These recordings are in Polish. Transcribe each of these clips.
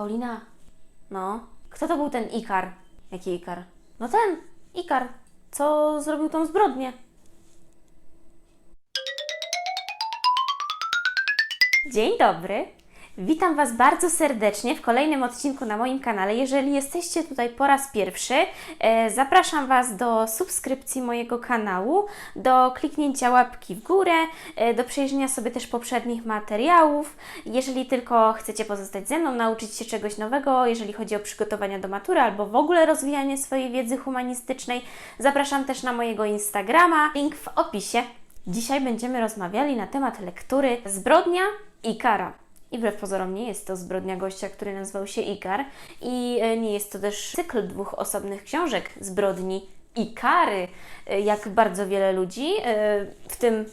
Paulina, no, kto to był ten Ikar? Jaki Ikar? No ten, Ikar, co zrobił tą zbrodnię. Dzień dobry. Witam Was bardzo serdecznie w kolejnym odcinku na moim kanale. Jeżeli jesteście tutaj po raz pierwszy, e, zapraszam Was do subskrypcji mojego kanału, do kliknięcia łapki w górę, e, do przejrzenia sobie też poprzednich materiałów. Jeżeli tylko chcecie pozostać ze mną, nauczyć się czegoś nowego, jeżeli chodzi o przygotowania do matury albo w ogóle rozwijanie swojej wiedzy humanistycznej, zapraszam też na mojego Instagrama, link w opisie. Dzisiaj będziemy rozmawiali na temat lektury Zbrodnia i kara. I wbrew pozorom nie jest to zbrodnia gościa, który nazywał się Ikar. I e, nie jest to też cykl dwóch osobnych książek zbrodni i kary, e, jak bardzo wiele ludzi, e, w tym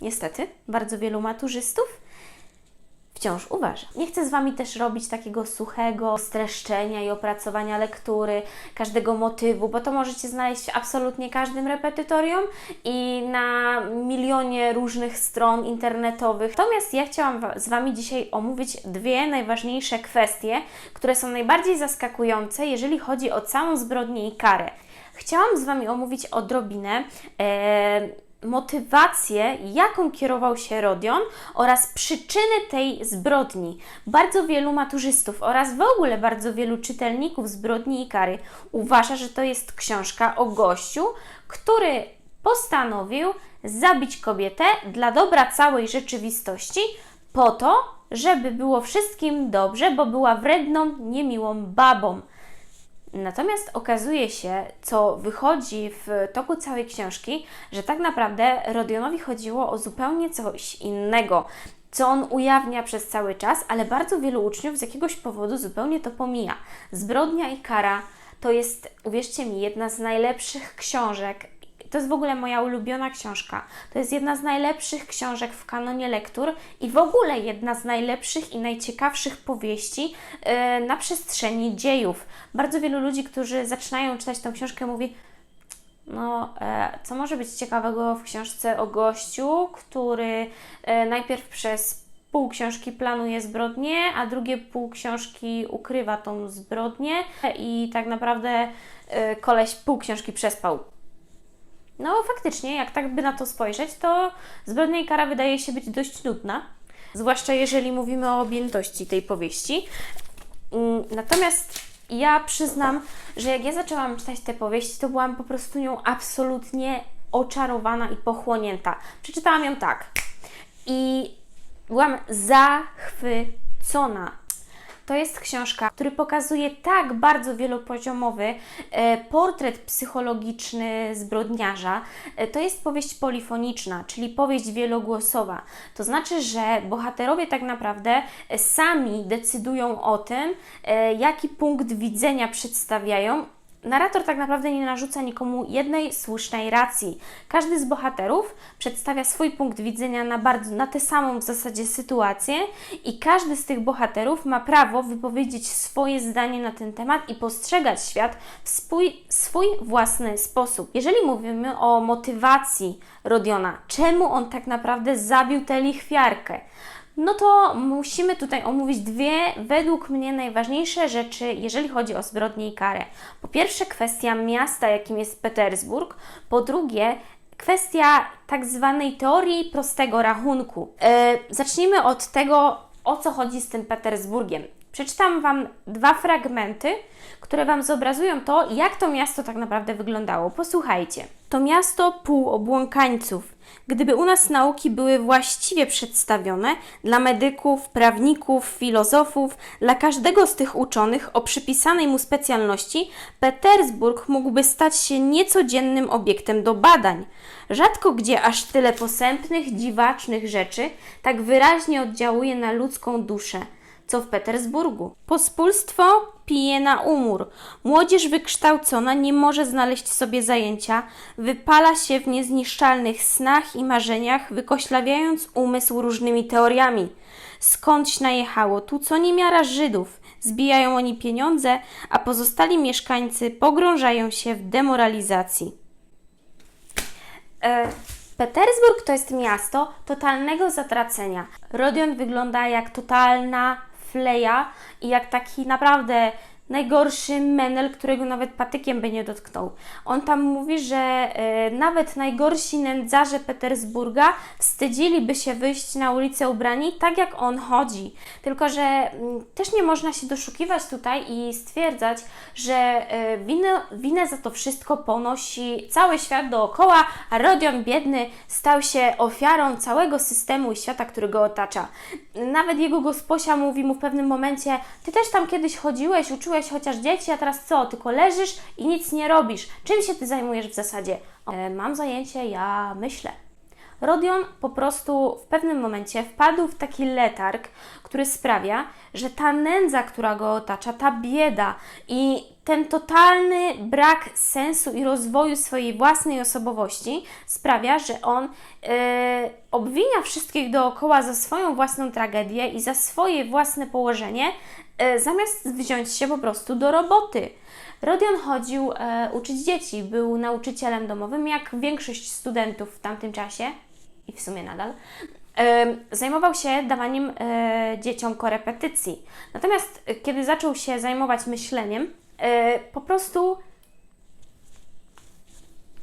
niestety bardzo wielu maturzystów, wciąż uważa. Nie chcę z Wami też robić takiego suchego streszczenia i opracowania lektury, każdego motywu, bo to możecie znaleźć w absolutnie każdym repetytorium i na milionie różnych stron internetowych. Natomiast ja chciałam z Wami dzisiaj omówić dwie najważniejsze kwestie, które są najbardziej zaskakujące, jeżeli chodzi o całą zbrodnię i karę. Chciałam z Wami omówić odrobinę e, motywację, jaką kierował się Rodion oraz przyczyny tej zbrodni. Bardzo wielu maturzystów oraz w ogóle bardzo wielu czytelników zbrodni i kary uważa, że to jest książka o gościu, który postanowił zabić kobietę dla dobra całej rzeczywistości po to, żeby było wszystkim dobrze, bo była wredną, niemiłą babą. Natomiast okazuje się, co wychodzi w toku całej książki, że tak naprawdę Rodionowi chodziło o zupełnie coś innego, co on ujawnia przez cały czas, ale bardzo wielu uczniów z jakiegoś powodu zupełnie to pomija. Zbrodnia i kara to jest, uwierzcie mi, jedna z najlepszych książek. To jest w ogóle moja ulubiona książka. To jest jedna z najlepszych książek w kanonie lektur i w ogóle jedna z najlepszych i najciekawszych powieści e, na przestrzeni dziejów. Bardzo wielu ludzi, którzy zaczynają czytać tę książkę, mówi: no, e, co może być ciekawego w książce o gościu, który e, najpierw przez pół książki planuje zbrodnię, a drugie pół książki ukrywa tą zbrodnię i tak naprawdę koleś pół książki przespał. No, faktycznie, jak tak by na to spojrzeć, to zbrodnia kara wydaje się być dość nudna, zwłaszcza jeżeli mówimy o objętości tej powieści. Mm, Natomiast ja przyznam, że jak ja zaczęłam czytać tę powieść, to byłam po prostu nią absolutnie oczarowana i pochłonięta. Przeczytałam ją tak i byłam zachwycona. To jest książka, który pokazuje tak bardzo wielopoziomowy e, portret psychologiczny zbrodniarza. E, to jest powieść polifoniczna, czyli powieść wielogłosowa. To znaczy, że bohaterowie tak naprawdę e, sami decydują o tym, jaki punkt widzenia przedstawiają Narrator tak naprawdę nie narzuca nikomu jednej słusznej racji. Każdy z bohaterów przedstawia swój punkt widzenia na, bardzo, na tę samą w zasadzie sytuację i każdy z tych bohaterów ma prawo wypowiedzieć swoje zdanie na ten temat i postrzegać świat w swój, swój własny sposób. Jeżeli mówimy o motywacji Rodiona, czemu on tak naprawdę zabił tę lichwiarkę? No to musimy tutaj omówić dwie, według mnie, najważniejsze rzeczy, jeżeli chodzi o zbrodnię i karę. Po pierwsze, kwestia miasta, jakim jest Petersburg. Po drugie, kwestia tak zwanej teorii prostego rachunku. E, zacznijmy od tego, o co chodzi z tym Petersburgiem. Przeczytam Wam dwa fragmenty, które Wam zobrazują to, jak to miasto tak naprawdę wyglądało. Posłuchajcie. To miasto pół obłąkańców. Gdyby u nas nauki były właściwie przedstawione dla medyków, prawników, filozofów, dla każdego z tych uczonych o przypisanej mu specjalności, Petersburg mógłby stać się niecodziennym obiektem do badań. Rzadko gdzie aż tyle posępnych, dziwacznych rzeczy tak wyraźnie oddziałuje na ludzką duszę co w Petersburgu. Pospólstwo pije na umór. Młodzież wykształcona nie może znaleźć sobie zajęcia, wypala się w niezniszczalnych snach i marzeniach, wykoślawiając umysł różnymi teoriami. Skądś najechało tu co niemiara Żydów. Zbijają oni pieniądze, a pozostali mieszkańcy pogrążają się w demoralizacji. E, Petersburg to jest miasto totalnego zatracenia. Rodion wygląda jak totalna fleja i jak taki naprawdę najgorszy menel, którego nawet patykiem by nie dotknął. On tam mówi, że e, nawet najgorsi nędzarze Petersburga wstydziliby się wyjść na ulicę ubrani tak jak on chodzi. Tylko, że mm, też nie można się doszukiwać tutaj i stwierdzać, że e, winę, winę za to wszystko ponosi cały świat dookoła, a Rodion biedny stał się ofiarą całego systemu i świata, który go otacza. Nawet jego gosposia mówi mu w pewnym momencie: Ty też tam kiedyś chodziłeś, uczyłeś chociaż dzieci, a teraz co? Tylko leżysz i nic nie robisz. Czym się ty zajmujesz w zasadzie? E, mam zajęcie, ja myślę. Rodion po prostu w pewnym momencie wpadł w taki letarg, który sprawia, że ta nędza, która go otacza, ta bieda i ten totalny brak sensu i rozwoju swojej własnej osobowości sprawia, że on e, obwinia wszystkich dookoła za swoją własną tragedię i za swoje własne położenie, e, zamiast wziąć się po prostu do roboty. Rodion chodził e, uczyć dzieci, był nauczycielem domowym, jak większość studentów w tamtym czasie i w sumie nadal. E, zajmował się dawaniem e, dzieciom korepetycji. Natomiast e, kiedy zaczął się zajmować myśleniem, po prostu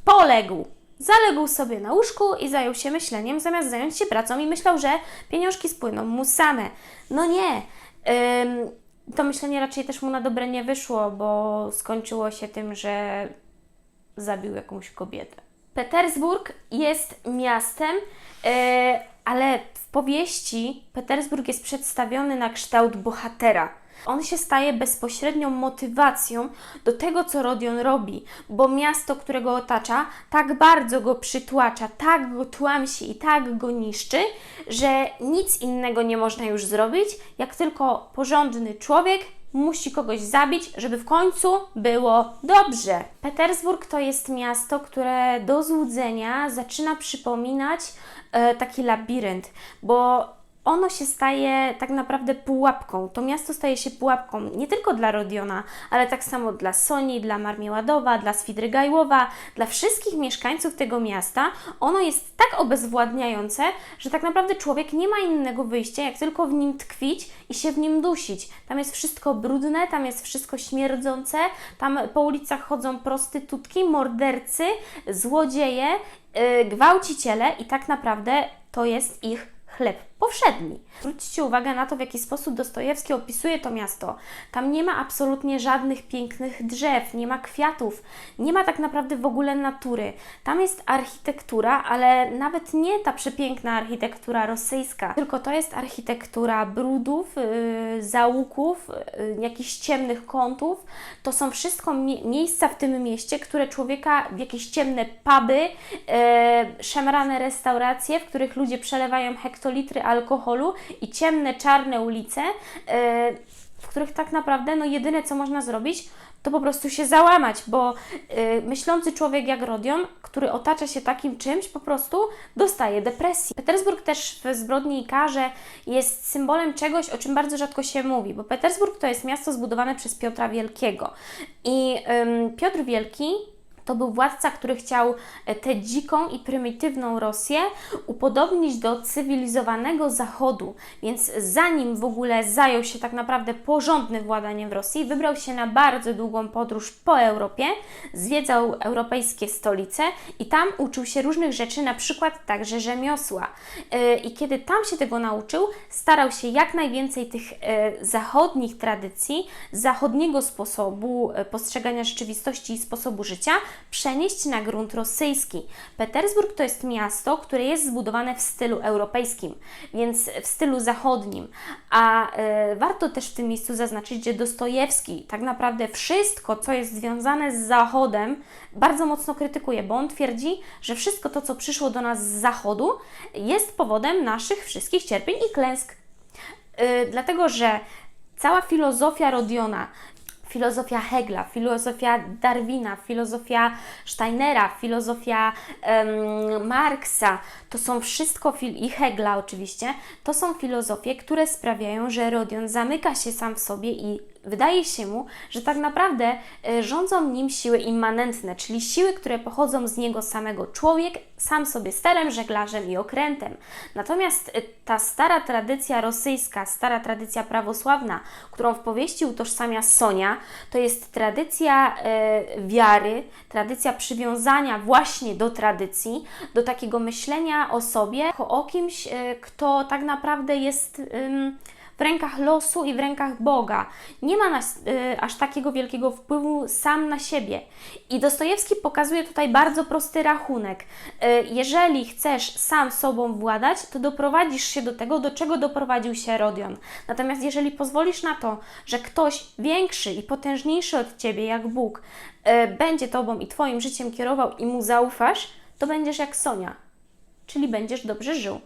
poległ. Zaległ sobie na łóżku i zajął się myśleniem, zamiast zająć się pracą i myślał, że pieniążki spłyną mu same. No nie. To myślenie raczej też mu na dobre nie wyszło, bo skończyło się tym, że zabił jakąś kobietę. Petersburg jest miastem, e, ale w powieści Petersburg jest przedstawiony na kształt bohatera. On się staje bezpośrednią motywacją do tego, co Rodion robi, bo miasto, które go otacza, tak bardzo go przytłacza, tak go tłamsi i tak go niszczy, że nic innego nie można już zrobić, jak tylko porządny człowiek musi kogoś zabić, żeby w końcu było dobrze. Petersburg to jest miasto, które do złudzenia zaczyna przypominać e, taki labirynt, bo ono się staje tak naprawdę pułapką. To miasto staje się pułapką nie tylko dla Rodiona, ale tak samo dla Soni, dla Marmieładowa, dla Swidrygajłowa, dla wszystkich mieszkańców tego miasta. Ono jest tak obezwładniające, że tak naprawdę człowiek nie ma innego wyjścia, jak tylko w nim tkwić i się w nim dusić. Tam jest wszystko brudne, tam jest wszystko śmierdzące, tam po ulicach chodzą prostytutki, mordercy, złodzieje, yy, gwałciciele i tak naprawdę to jest ich chleb powszedni. Zwróćcie uwagę na to, w jaki sposób Dostojewski opisuje to miasto. Tam nie ma absolutnie żadnych pięknych drzew, nie ma kwiatów, nie ma tak naprawdę w ogóle natury. Tam jest architektura, ale nawet nie ta przepiękna architektura rosyjska, tylko to jest architektura brudów, yy, załuków, yy, jakichś ciemnych kątów. To są wszystko mie miejsca w tym mieście, które człowieka w jakieś ciemne puby, yy, szemrane restauracje, w których ludzie przelewają hektolitry alkoholu i ciemne, czarne ulice, e, w których tak naprawdę no jedyne co można zrobić, to po prostu się załamać, bo e, myślący człowiek jak Rodion, który otacza się takim czymś, po prostu dostaje depresji. Petersburg też w Zbrodni i Karze jest symbolem czegoś, o czym bardzo rzadko się mówi, bo Petersburg to jest miasto zbudowane przez Piotra Wielkiego. I Piotr Wielki to był władca, który chciał e, tę dziką i prymitywną Rosję upodobnić do cywilizowanego Zachodu. Więc zanim w ogóle zajął się tak naprawdę porządnym władaniem w Rosji, wybrał się na bardzo długą podróż po Europie, zwiedzał europejskie stolice i tam uczył się różnych rzeczy, na przykład także rzemiosła. E, I kiedy tam się tego nauczył, starał się jak najwięcej tych e, zachodnich tradycji, zachodniego sposobu postrzegania rzeczywistości i sposobu życia przenieść na grunt rosyjski. Petersburg to jest miasto, które jest zbudowane w stylu europejskim, więc w stylu zachodnim. A e, warto też w tym miejscu zaznaczyć, że Dostojewski tak naprawdę wszystko, co jest związane z Zachodem, bardzo mocno krytykuje, bo on twierdzi, że wszystko to, co przyszło do nas z Zachodu, jest powodem naszych wszystkich cierpień i klęsk. E, dlatego, że cała filozofia Rodiona filozofia Hegla, filozofia Darwina, filozofia Steinera, filozofia um, Marksa, to są wszystko, i Hegla oczywiście, to są filozofie, które sprawiają, że Rodion zamyka się sam w sobie i wydaje się mu, że tak naprawdę e, rządzą nim siły immanentne, czyli siły, które pochodzą z niego samego. Człowiek sam sobie sterem, żeglarzem i okrętem. Natomiast e, ta stara tradycja rosyjska, stara tradycja prawosławna, którą w powieści utożsamia Sonia, to jest tradycja e, wiary, tradycja przywiązania właśnie do tradycji, do takiego myślenia o sobie, o kimś, kto tak naprawdę jest. W rękach losu i w rękach Boga. Nie ma nas, y, aż takiego wielkiego wpływu sam na siebie. I Dostojewski pokazuje tutaj bardzo prosty rachunek. Y, jeżeli chcesz sam sobą władać, to doprowadzisz się do tego, do czego doprowadził się Rodion. Natomiast jeżeli pozwolisz na to, że ktoś większy i potężniejszy od ciebie, jak Bóg, y, będzie tobą i twoim życiem kierował i mu zaufasz, to będziesz jak Sonia, czyli będziesz dobrze żył.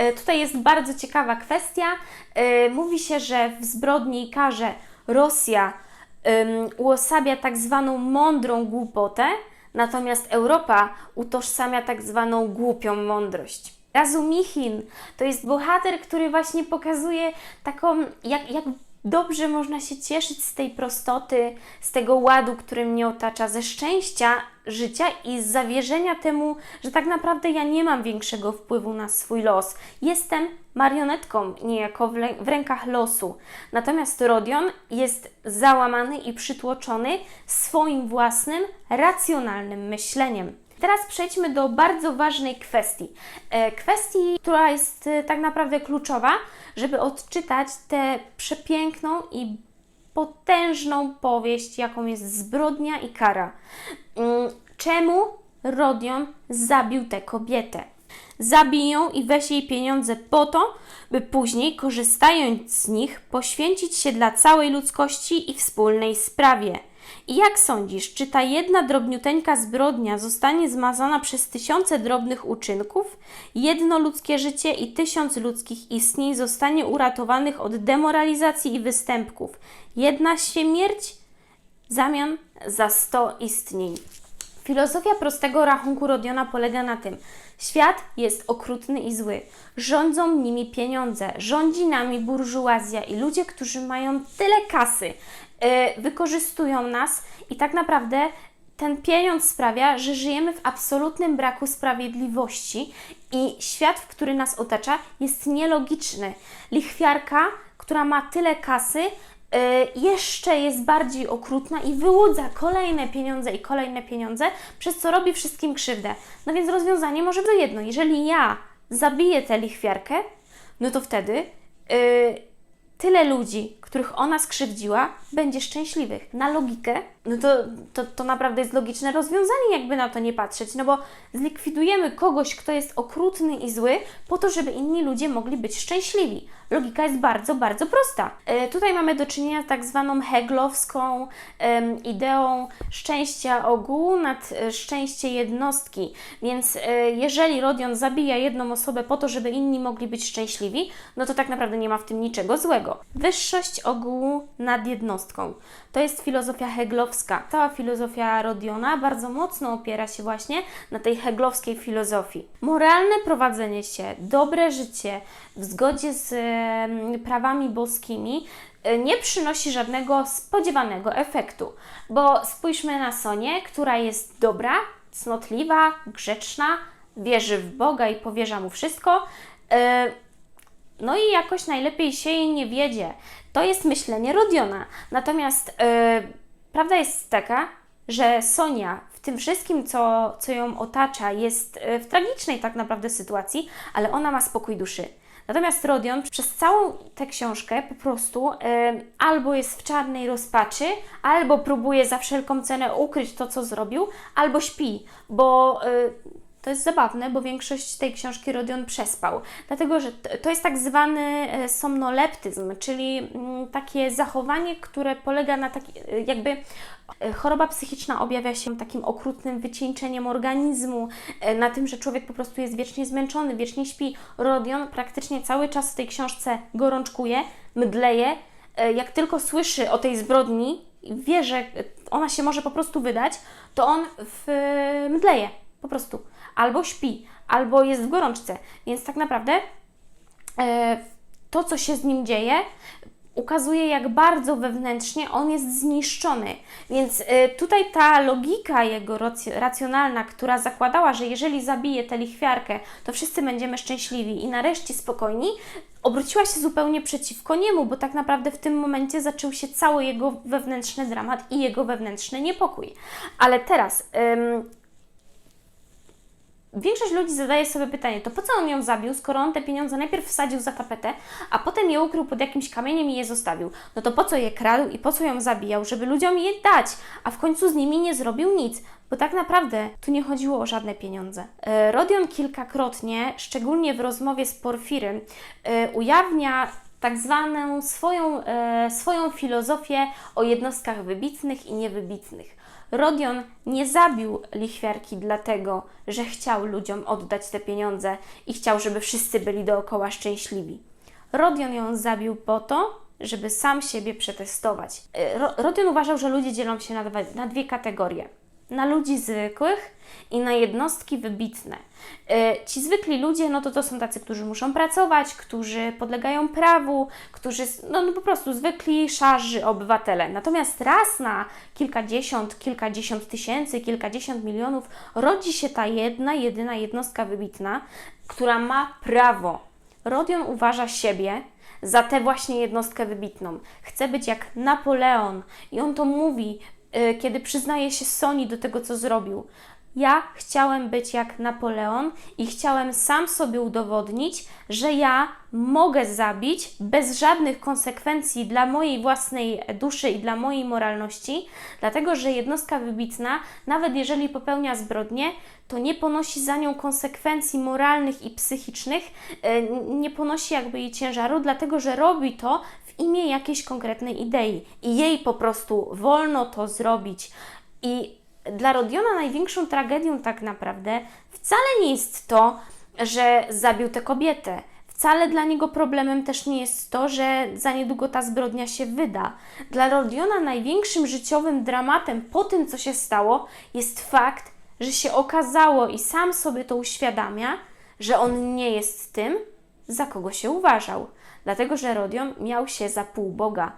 E, Tutaj jest bardzo ciekawa kwestia. E, Mówi się, że w zbrodni i karze Rosja uosabia tak zwaną mądrą głupotę, natomiast Europa utożsamia tak zwaną głupią mądrość. Razumichin to jest bohater, który właśnie pokazuje taką, jak, jak dobrze można się cieszyć z tej prostoty, z tego ładu, który mnie otacza, ze szczęścia życia i z zawierzenia temu, że tak naprawdę ja nie mam większego wpływu na swój los. Jestem marionetką niejako w, w rękach losu. Natomiast Rodion jest załamany i przytłoczony swoim własnym, racjonalnym myśleniem. Teraz przejdźmy do bardzo ważnej kwestii. E, Kwestii, która jest e, tak naprawdę kluczowa, żeby odczytać tę przepiękną i potężną powieść, jaką jest zbrodnia i kara. Mm, Czemu Rodion zabił tę kobietę? Zabij ją i weź jej pieniądze po to, by później, korzystając z nich, poświęcić się dla całej ludzkości i wspólnej sprawie. I jak sądzisz, czy ta jedna drobniuteńka zbrodnia zostanie zmazana przez tysiące drobnych uczynków? Jedno ludzkie życie i tysiąc ludzkich istnień zostanie uratowanych od demoralizacji i występków. Jedna śmierć zamian za 100 istnień. Filozofia prostego rachunku Rodiona polega na tym: świat jest okrutny i zły. Rządzą nimi pieniądze, rządzi nami burżuazja i ludzie, którzy mają tyle kasy, wykorzystują nas i tak naprawdę ten pieniądz sprawia, że żyjemy w absolutnym braku sprawiedliwości i świat, w który nas otacza, jest nielogiczny. Lichwiarka, która ma tyle kasy, y, jeszcze jest bardziej okrutna i wyłudza kolejne pieniądze i kolejne pieniądze, przez co robi wszystkim krzywdę. No więc rozwiązanie może być jedno. Jeżeli ja zabiję tę lichwiarkę, no to wtedy y, tyle ludzi, których ona skrzywdziła, będzie szczęśliwych. Na logikę, no to, to, to naprawdę jest logiczne rozwiązanie, jakby na to nie patrzeć, no bo zlikwidujemy kogoś, kto jest okrutny i zły, po to, żeby inni ludzie mogli być szczęśliwi. Logika jest bardzo, bardzo prosta. E, tutaj mamy do czynienia z tak zwaną heglowską em, ideą szczęścia ogółu nad e, szczęście jednostki. Więc e, jeżeli Rodion zabija jedną osobę po to, żeby inni mogli być szczęśliwi, no to tak naprawdę nie ma w tym niczego złego. Wyższość ogółu nad jednostką. To jest filozofia heglowska. Cała filozofia Rodiona bardzo mocno opiera się właśnie na tej heglowskiej filozofii. Moralne prowadzenie się, dobre życie w zgodzie z prawami boskimi e, nie przynosi żadnego spodziewanego efektu. Bo spójrzmy na Sonię, która jest dobra, cnotliwa, grzeczna, wierzy w Boga i powierza mu wszystko. E, no i jakoś najlepiej się jej nie wiedzie. To jest myślenie Rodiona. Natomiast e, prawda jest taka, że Sonia w tym wszystkim, co, co ją otacza, jest e, w tragicznej tak naprawdę sytuacji, ale ona ma spokój duszy. Natomiast Rodion przez całą tę książkę po prostu e, albo jest w czarnej rozpaczy, albo próbuje za wszelką cenę ukryć to, co zrobił, albo śpi, bo e, to jest zabawne, bo większość tej książki Rodion przespał, dlatego że to jest tak zwany e, somnoleptyzm, czyli mm, takie zachowanie, które polega na taki, e, jakby e, choroba psychiczna objawia się takim okrutnym wycieńczeniem organizmu, e, na tym, że człowiek po prostu jest wiecznie zmęczony, wiecznie śpi. Rodion praktycznie cały czas w tej książce gorączkuje, mdleje, jak tylko słyszy o tej zbrodni, wie, że ona się może po prostu wydać, to on w, mdleje po prostu. Albo śpi, albo jest w gorączce. Więc tak naprawdę e, to, co się z nim dzieje, ukazuje, jak bardzo wewnętrznie on jest zniszczony. Więc y, tutaj ta logika jego rac- racjonalna, która zakładała, że jeżeli zabije tę lichwiarkę, to wszyscy będziemy szczęśliwi i nareszcie spokojni, obróciła się zupełnie przeciwko niemu, bo tak naprawdę w tym momencie zaczął się cały jego wewnętrzny dramat i jego wewnętrzny niepokój. Ale teraz. Ym, Większość ludzi zadaje sobie pytanie, to po co on ją zabił, skoro on te pieniądze najpierw wsadził za tapetę, a potem je ukrył pod jakimś kamieniem i je zostawił? No to po co je kradł i po co ją zabijał, żeby ludziom je dać, a w końcu z nimi nie zrobił nic? Bo tak naprawdę tu nie chodziło o żadne pieniądze. E, Rodion kilkakrotnie, szczególnie w rozmowie z Porfirem, e, ujawnia tak zwaną swoją, e, swoją filozofię o jednostkach wybitnych i niewybitnych. Rodion nie zabił lichwiarki dlatego, że chciał ludziom oddać te pieniądze i chciał, żeby wszyscy byli dookoła szczęśliwi. Rodion ją zabił po to, żeby sam siebie przetestować. E, Ro- Rodion uważał, że ludzie dzielą się na, na dwie kategorie. Na ludzi zwykłych i na jednostki wybitne. E, Ci zwykli ludzie, no to to są tacy, którzy muszą pracować, którzy podlegają prawu, którzy, no, no po prostu zwykli, szarzy obywatele. Natomiast raz na kilkadziesiąt, kilkadziesiąt tysięcy, kilkadziesiąt milionów rodzi się ta jedna, jedyna jednostka wybitna, która ma prawo. Rodion uważa siebie za tę właśnie jednostkę wybitną. Chce być jak Napoleon i on to mówi, kiedy przyznaje się Sony do tego, co zrobił. Ja chciałem być jak Napoleon i chciałem sam sobie udowodnić, że ja mogę zabić bez żadnych konsekwencji dla mojej własnej duszy i dla mojej moralności, dlatego że jednostka wybitna, nawet jeżeli popełnia zbrodnię, to nie ponosi za nią konsekwencji moralnych i psychicznych, e, nie ponosi jakby jej ciężaru, dlatego że robi to imię jakiejś konkretnej idei i jej po prostu wolno to zrobić. I dla Rodiona największą tragedią tak naprawdę wcale nie jest to, że zabił tę kobietę. Wcale dla niego problemem też nie jest to, że za niedługo ta zbrodnia się wyda. Dla Rodiona największym życiowym dramatem po tym, co się stało, jest fakt, że się okazało i sam sobie to uświadamia, że on nie jest tym, za kogo się uważał. Dlatego, że Rodion miał się za półboga.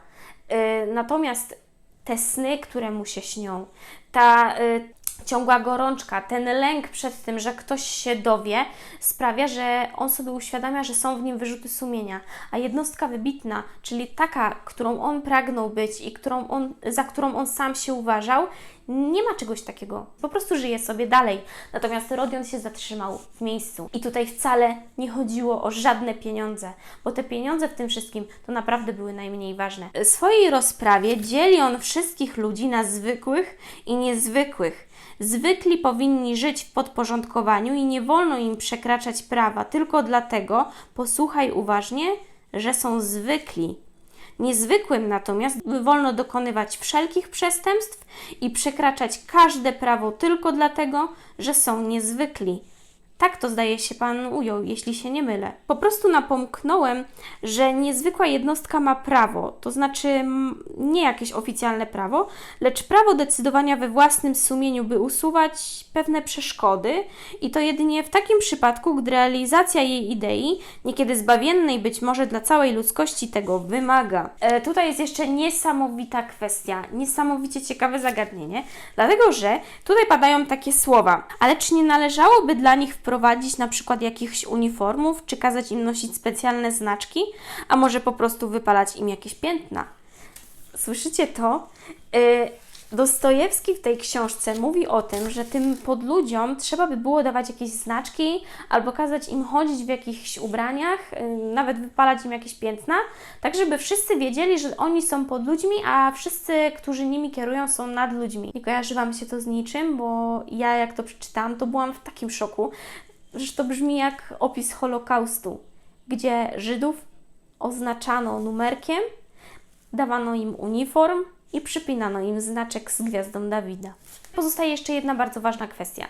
Yy, natomiast te sny, które mu się śnią, ta y, ciągła gorączka, ten lęk przed tym, że ktoś się dowie, sprawia, że on sobie uświadamia, że są w nim wyrzuty sumienia. A jednostka wybitna, czyli taka, którą on pragnął być i którą on, za którą on sam się uważał, nie ma czegoś takiego. Po prostu żyje sobie dalej. Natomiast Rodion się zatrzymał w miejscu. I tutaj wcale nie chodziło o żadne pieniądze, bo te pieniądze w tym wszystkim to naprawdę były najmniej ważne. W swojej rozprawie dzieli on wszystkich ludzi na zwykłych i niezwykłych. Zwykli powinni żyć w podporządkowaniu i nie wolno im przekraczać prawa tylko dlatego, posłuchaj uważnie, że są zwykli. Niezwykłym natomiast wolno dokonywać wszelkich przestępstw i przekraczać każde prawo tylko dlatego, że są niezwykli. Tak to zdaje się Pan ujął, jeśli się nie mylę. Po prostu napomknąłem, że niezwykła jednostka ma prawo, to znaczy nie jakieś oficjalne prawo, lecz prawo decydowania we własnym sumieniu, by usuwać pewne przeszkody i to jedynie w takim przypadku, gdy realizacja jej idei, niekiedy zbawiennej być może dla całej ludzkości, tego wymaga. E, tutaj jest jeszcze niesamowita kwestia, niesamowicie ciekawe zagadnienie, dlatego że tutaj padają takie słowa, ale czy nie należałoby dla nich wprowadzić na przykład jakichś uniformów, czy kazać im nosić specjalne znaczki, a może po prostu wypalać im jakieś piętna? Słyszycie to? Y, Dostojewski w tej książce mówi o tym, że tym podludziom trzeba by było dawać jakieś znaczki albo kazać im chodzić w jakichś ubraniach, y, nawet wypalać im jakieś piętna, tak żeby wszyscy wiedzieli, że oni są pod ludźmi, a wszyscy, którzy nimi kierują, są nad ludźmi. Nie kojarzy Wam się to z niczym, bo ja jak to przeczytałam, to byłam w takim szoku, że to brzmi jak opis Holokaustu, gdzie Żydów oznaczano numerkiem, dawano im uniform i przypinano im znaczek z gwiazdą Dawida. Pozostaje jeszcze jedna bardzo ważna kwestia.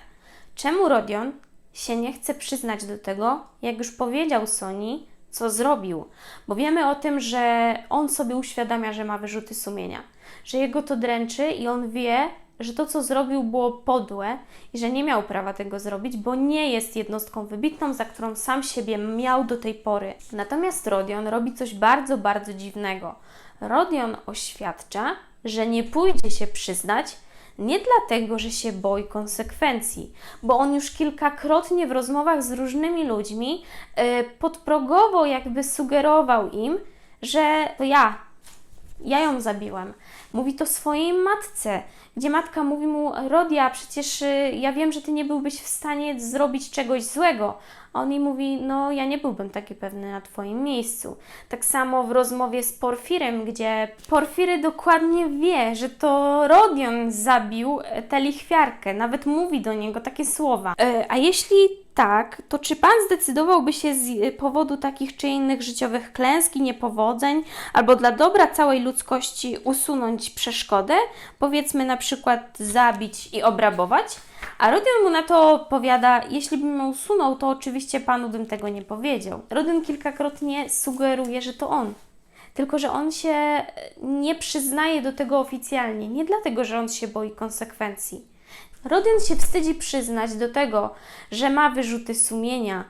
Czemu Rodion się nie chce przyznać do tego, jak już powiedział Soni, co zrobił, bo wiemy o tym, że on sobie uświadamia, że ma wyrzuty sumienia, że jego to dręczy i on wie, że to, co zrobił, było podłe i że nie miał prawa tego zrobić, bo nie jest jednostką wybitną, za którą sam siebie miał do tej pory. Natomiast Rodion robi coś bardzo, bardzo dziwnego. Rodion oświadcza, że nie pójdzie się przyznać, nie dlatego, że się boi konsekwencji, bo on już kilkakrotnie w rozmowach z różnymi ludźmi yy, podprogowo jakby sugerował im, że to ja, ja ją zabiłem. Mówi to swojej matce, gdzie matka mówi mu: Rodia, przecież y, ja wiem, że ty nie byłbyś w stanie zrobić czegoś złego. A on jej mówi: No, ja nie byłbym taki pewny na twoim miejscu. Tak samo w rozmowie z Porfirem, gdzie Porfiry dokładnie wie, że to Rodion zabił e, tę lichwiarkę, nawet mówi do niego takie słowa. E, a jeśli tak, to czy pan zdecydowałby się z y, powodu takich czy innych życiowych klęsk i niepowodzeń, albo dla dobra całej ludzkości usunąć przeszkodę, powiedzmy na przykład zabić i obrabować? A Rodion mu na to odpowiada, jeśli bym ją usunął, to oczywiście panu bym tego nie powiedział. Rodion kilkakrotnie sugeruje, że to on. Tylko, że on się e, nie przyznaje do tego oficjalnie. Nie dlatego, że on się boi konsekwencji. Rodion się wstydzi przyznać do tego, że ma wyrzuty sumienia,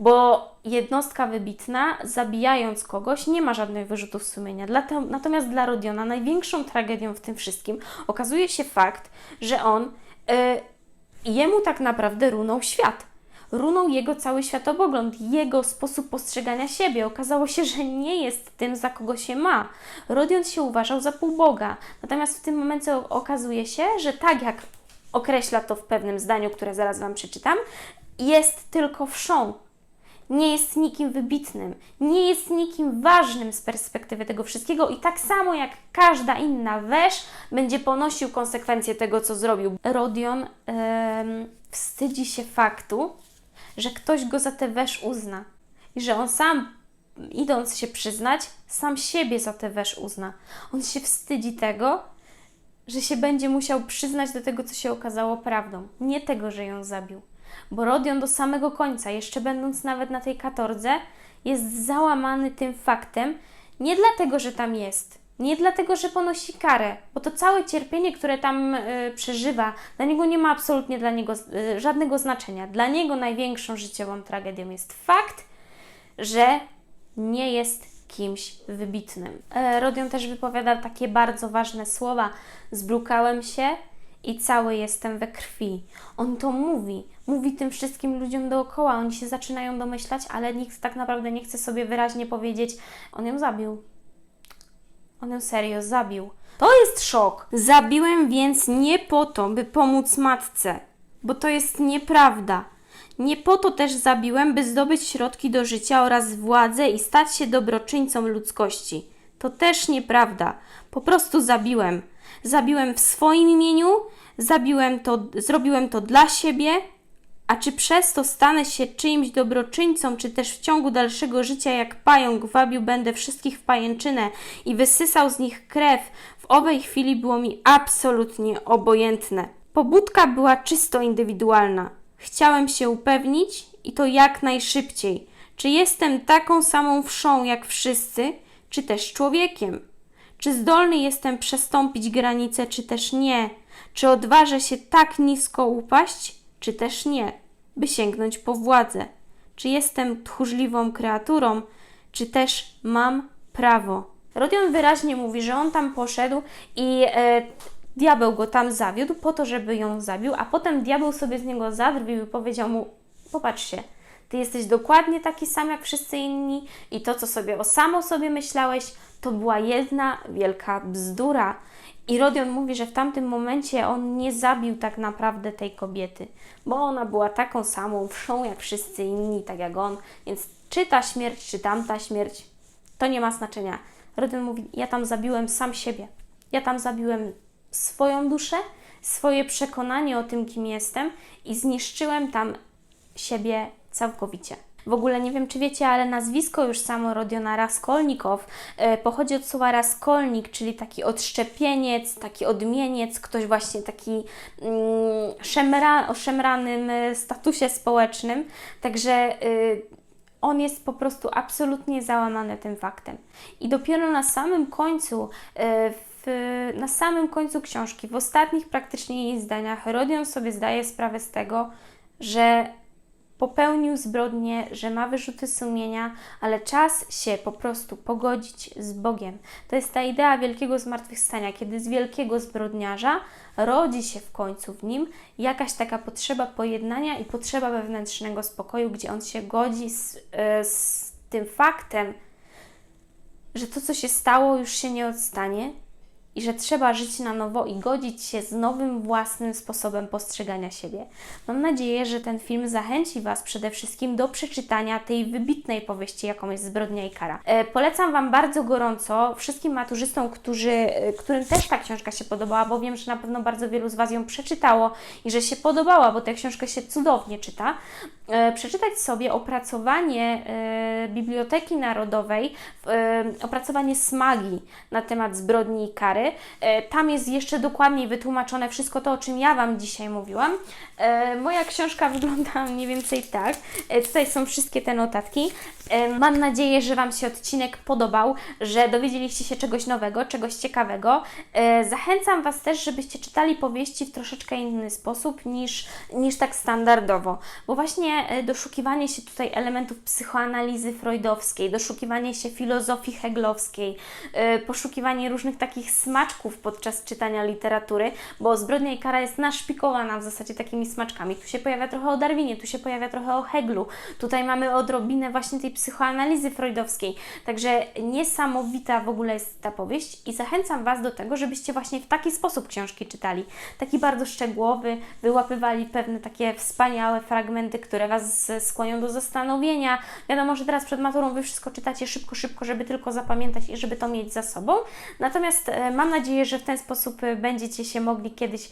bo jednostka wybitna, zabijając kogoś, nie ma żadnych wyrzutów sumienia. Natomiast dla Rodiona największą tragedią w tym wszystkim okazuje się fakt, że on, yy, jemu tak naprawdę runął świat. Runął jego cały światopogląd, jego sposób postrzegania siebie. Okazało się, że nie jest tym, za kogo się ma. Rodion się uważał za półboga. Natomiast w tym momencie okazuje się, że tak jak określa to w pewnym zdaniu, które zaraz Wam przeczytam, jest tylko wszą. Nie jest nikim wybitnym, nie jest nikim ważnym z perspektywy tego wszystkiego i tak samo jak każda inna wesz będzie ponosił konsekwencje tego, co zrobił. Rodion yy, wstydzi się faktu, że ktoś go za tę wesz uzna i że on sam, idąc się przyznać, sam siebie za tę wesz uzna. On się wstydzi tego, że się będzie musiał przyznać do tego, co się okazało prawdą, nie tego, że ją zabił. Bo Rodion do samego końca, jeszcze będąc nawet na tej katordze, jest załamany tym faktem, nie dlatego, że tam jest, nie dlatego, że ponosi karę, bo to całe cierpienie, które tam y, przeżywa, dla niego nie ma absolutnie dla niego y, żadnego znaczenia. Dla niego największą życiową tragedią jest fakt, że nie jest kimś wybitnym. E, Rodion też wypowiada takie bardzo ważne słowa: Zbrukałem się i cały jestem we krwi. On to mówi, mówi tym wszystkim ludziom dookoła. Oni się zaczynają domyślać, ale nikt tak naprawdę nie chce sobie wyraźnie powiedzieć: On ją zabił. On ją serio zabił. To jest szok. Zabiłem więc nie po to, by pomóc matce, bo to jest nieprawda. Nie po to też zabiłem, by zdobyć środki do życia oraz władzę i stać się dobroczyńcą ludzkości. To też nieprawda. Po prostu zabiłem. Zabiłem w swoim imieniu, zabiłem to, zrobiłem to dla siebie, a czy przez to stanę się czyimś dobroczyńcą, czy też w ciągu dalszego życia jak pająk wabił będę wszystkich w pajęczynę i wysysał z nich krew, w owej chwili było mi absolutnie obojętne. Pobudka była czysto indywidualna. Chciałem się upewnić i to jak najszybciej, czy jestem taką samą wszą jak wszyscy, czy też człowiekiem. Czy zdolny jestem przestąpić granicę, czy też nie? Czy odważę się tak nisko upaść, czy też nie, by sięgnąć po władzę? Czy jestem tchórzliwą kreaturą, czy też mam prawo? Rodion wyraźnie mówi, że on tam poszedł i e, Diabeł go tam zawiódł po to, żeby ją zabił, a potem diabeł sobie z niego zadrwił i powiedział mu: Popatrz się, ty jesteś dokładnie taki sam jak wszyscy inni i to, co sobie o samo sobie myślałeś, to była jedna wielka bzdura. I Rodion mówi, że w tamtym momencie on nie zabił tak naprawdę tej kobiety, bo ona była taką samą wszą jak wszyscy inni, tak jak on, więc czy ta śmierć, czy tamta śmierć, to nie ma znaczenia. Rodion mówi: Ja tam zabiłem sam siebie. Ja tam zabiłem swoją duszę, swoje przekonanie o tym, kim jestem i zniszczyłem tam siebie całkowicie. W ogóle nie wiem, czy wiecie, ale nazwisko już samo Rodiona Raskolnikow e, pochodzi od słowa raskolnik, czyli taki odszczepieniec, taki odmieniec, ktoś właśnie taki mm, szemra, o szemranym e, statusie społecznym. Także y, on jest po prostu absolutnie załamany tym faktem. I dopiero na samym końcu, e, na samym końcu książki, w ostatnich praktycznie jej zdaniach, Rodion sobie zdaje sprawę z tego, że popełnił zbrodnię, że ma wyrzuty sumienia, ale czas się po prostu pogodzić z Bogiem. To jest ta idea wielkiego zmartwychwstania, kiedy z wielkiego zbrodniarza rodzi się w końcu w nim jakaś taka potrzeba pojednania i potrzeba wewnętrznego spokoju, gdzie on się godzi z, e, z tym faktem, że to, co się stało, już się nie odstanie i że trzeba żyć na nowo i godzić się z nowym własnym sposobem postrzegania siebie. Mam nadzieję, że ten film zachęci Was przede wszystkim do przeczytania tej wybitnej powieści, jaką jest Zbrodnia i Kara. E, polecam Wam bardzo gorąco wszystkim maturzystom, którzy, e, którym też ta książka się podobała, bo wiem, że na pewno bardzo wielu z Was ją przeczytało i że się podobała, bo tę książkę się cudownie czyta. E, przeczytać sobie opracowanie e, Biblioteki Narodowej, e, opracowanie smagi na temat zbrodni i kary. E, Tam jest jeszcze dokładniej wytłumaczone wszystko to, o czym ja Wam dzisiaj mówiłam. E, Moja książka wygląda mniej więcej tak. E, Tutaj są wszystkie te notatki. Mam nadzieję, że Wam się odcinek podobał, że dowiedzieliście się czegoś nowego, czegoś ciekawego. Zachęcam Was też, żebyście czytali powieści w troszeczkę inny sposób niż, niż tak standardowo, bo właśnie doszukiwanie się tutaj elementów psychoanalizy freudowskiej, doszukiwanie się filozofii heglowskiej, poszukiwanie różnych takich smaczków podczas czytania literatury, bo Zbrodnia i Kara jest naszpikowana w zasadzie takimi smaczkami. Tu się pojawia trochę o Darwinie, tu się pojawia trochę o Heglu, tutaj mamy odrobinę właśnie tej psychoanalizy freudowskiej, także niesamowita w ogóle jest ta powieść i zachęcam Was do tego, żebyście właśnie w taki sposób książki czytali, taki bardzo szczegółowy, wyłapywali pewne takie wspaniałe fragmenty, które Was skłonią do zastanowienia. Wiadomo, że teraz przed maturą Wy wszystko czytacie szybko, szybko, żeby tylko zapamiętać i żeby to mieć za sobą, natomiast e, mam nadzieję, że w ten sposób e, będziecie się mogli kiedyś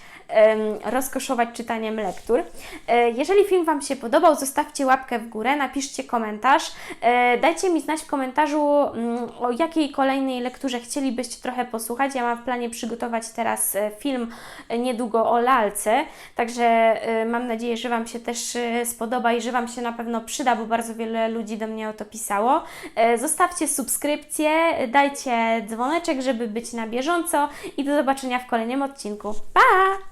rozkoszować czytaniem lektur. E, Jeżeli film Wam się podobał, zostawcie łapkę w górę, napiszcie komentarz, e, dajcie mi znać w komentarzu, mm, o jakiej kolejnej lekturze chcielibyście trochę posłuchać. Ja mam w planie przygotować teraz e, film niedługo o lalce, także mam nadzieję, że Wam się też spodoba i że Wam się na pewno przyda, bo bardzo wiele ludzi do mnie o to pisało. Zostawcie subskrypcję, dajcie dzwoneczek, żeby być na i do zobaczenia w kolejnym odcinku. Pa!